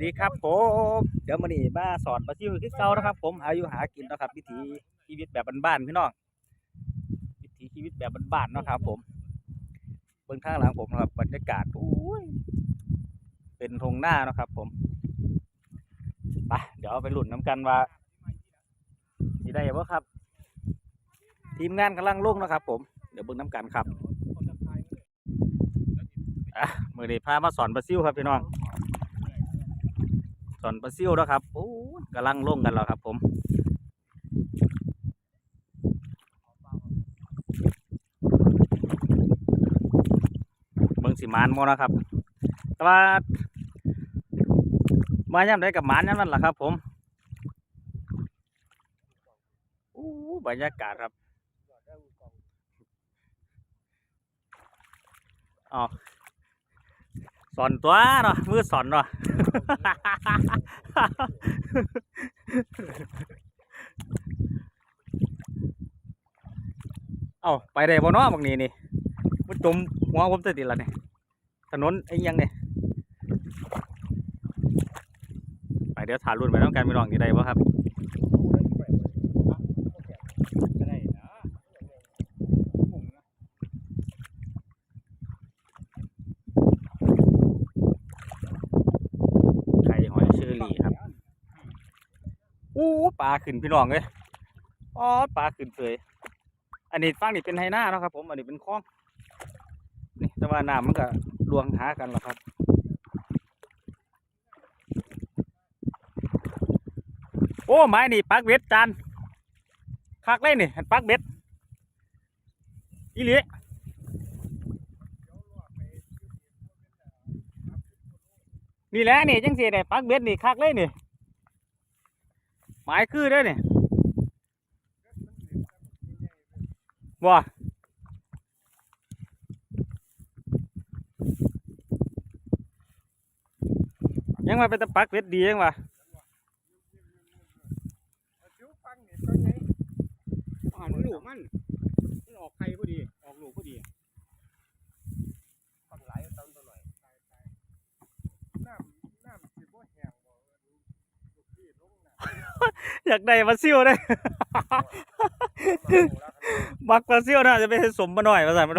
ดีครับผมเดี๋ยวมานี่มาสอนปลาซิวคือเก่านะครับ ผมอายุหากินนะครับวิถีชีวิตแบบบ้านๆพี่น้องวิถีชีวิตแบบบ้านๆนะครับ ผมเบื้องข้างหลังผมนะครับบรรยากาศโอ้ยเป็นทงหน้านะครับ ผมไปเดี๋ยวไปหลุนน้ำกันว่าสิได้บ่ครับ ทีมงานกำลังลงนะครับ ผมเดี๋ยวเบิ่งน้ำกันครับอะมือนี้พามาสอนปลาซิวครับพี่น้อง สอนปลาซิวแล้วครับโอ้กำลังลงกันแล้วครับ ผมเบิ่งสิหมานโมนะครับ แต่ว่ามาย่ำได้กับหมานย่ำนั่นแหละครับ ผมโอ้บรรยากาศครับอ๋อ สอนตัวเนาะมือสอนเนาะเอาไปได้บ่เนาะบางนี้นี่มันจมหัวผมติดละเนี่ยถนนไอ้ยังเนี่ยไปเดี๋ยวถ่ายรุ่นไปต้องการไปลองที่ใดบ่ครับไข่หอยเชอรี่ครับอู้ ปลาขึ้นพี่น้องเลยอ๋อปลาขึ้นเสยอันนี้ฟังนี่เป็นไฮหน้าเนาะครับ ผม อันนี้เป็นคลองนี่แต่ว่าน้ำมันก็รวงหากันแล้วครับโอ้ไม้นี่ปักเบ็ดจานคักเลยนี่ปักเบ็ดอีหลีนี่แหละนี่จังสีเนี่ยปักเบ็ดนี่คักเลยนี่ ไม้คือเด้วยนี่บ่ยังมาเป็นตะปักเวทดียังวะอ่านลูกมันมันออกไข่พอดี ออกลูกพอดีฟังหลายตอนตัวหน่อยน้ำน้ำสิบ่แห้งบ่ลูกพี่ลงน้ำ อยากได้ปลาซิ่วได้บักปลาซิ่วนะจะไปสมมาหน่อยภาษามัน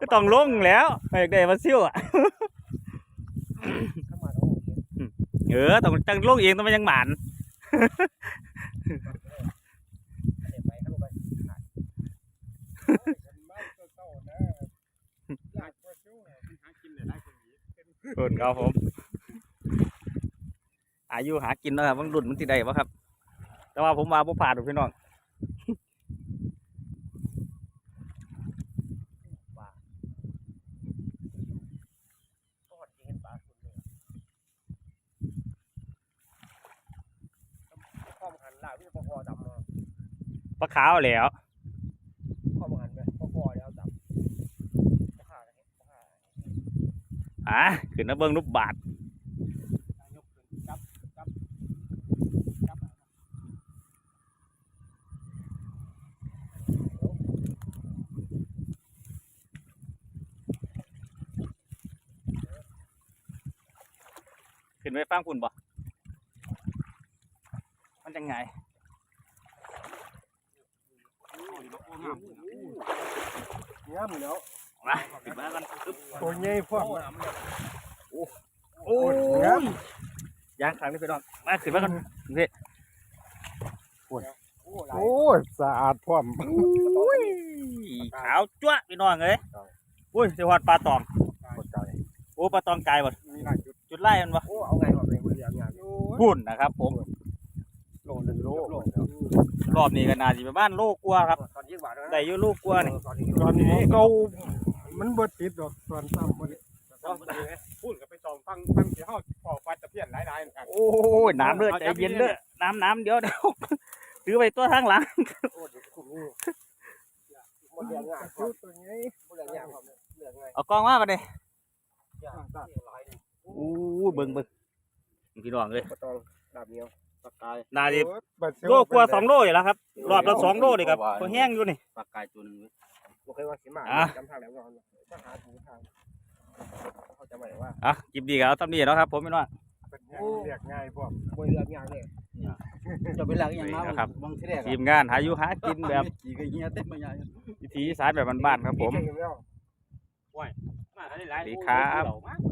ก็ต้องลงแล้วอยากได้ปลาซิ่วอะเออต้องจังลงเองต้องไม่ยังหมานคุนครับผม อายุหากินนะครับมันรุ่นมันที่ใดวะครับ แต่ว่าผมมาบ่ผ่านพี่น้องก็หดเห็นปลาข้อมหันลาวิปคอดำปลาขาวแล้วข้อมหันไปปคอแล้วดำปคาเห็นปคาอะขึ้นมาเบิ่งรูปบาท ยกขึ้นจับจับจับ ขึ้นไปฟังคุณบ่ มันจังไงย่ำแล้วมาขึ้นมากันปึ๊บตัวใหญ่พวกโอ้งามยยางขังนี่พี่น้องมาขึ้นมากันพี่โอ้ยสะอาดพร้อมอุ้ยขาวจั๊วะพี่น้องเอ้ยอุ้ยสิฮอดปลาตองกดใจโอ้ปลาตองกายบ่มีหลายจุดจุด ไล่มันบ่โอ้เอาไงวะเป็นมือเดียวงานพุ่นนะครับผมโลหนึ่งโลรอบนี้ก็น่าสิประมาณโลกว่าครับตอนยี่สิบบาทได้อยู่โลกว่านี่ตอนนี้เก่ามันบ่ติดดอกตอนซ้ำบ่ได้พูดกับไปสองฟังฟังเสียห้าปอกปลาตะเพียนหลายๆเหมือนกันโอ้ยน้ำเลือดใจเย็นเด้อน้ำน้ำเดี๋ยวเดี๋ยวถือไปตัวทางหลังโอ้เดี๋ยวคุ้มนี่หมดเรื่องงานครับตัวนี้หมดเรื่องงานครับเรื่องไงเอากล้องมาปะเนี่ยยากตัดหลายโอ้ย เบิ่งเบิ่งพี่น้องเลยบ่ต้องดาบเหนียวปากกายน่าสิโลกว่าสองโลอยู่แล้วครับ รอบละสองโลเลยครับตัวแห้งอยู่นี่ ปลากายตัวหนึ่งเว้ยบ่เคยว่าสิมาอะ จำทางแล้วก่อนมาหาถูทางเขาจะหมายว่าอะคลิปดีก็เอาตำนี้เนาะครับ ผมพี่น้อง เป็นเรียกง่ายพวกบ่เลือกอย่างเลยจะเป็นหลักอย่างนี่มานะครับ บางทีแรกทีมงานหาอยู่หากินแบบกี่ก็เฮียเต็มมาใหญ่วิถีอีสานแบบบ้านๆครับผม เก่งแล้ว สวัสดีครับเ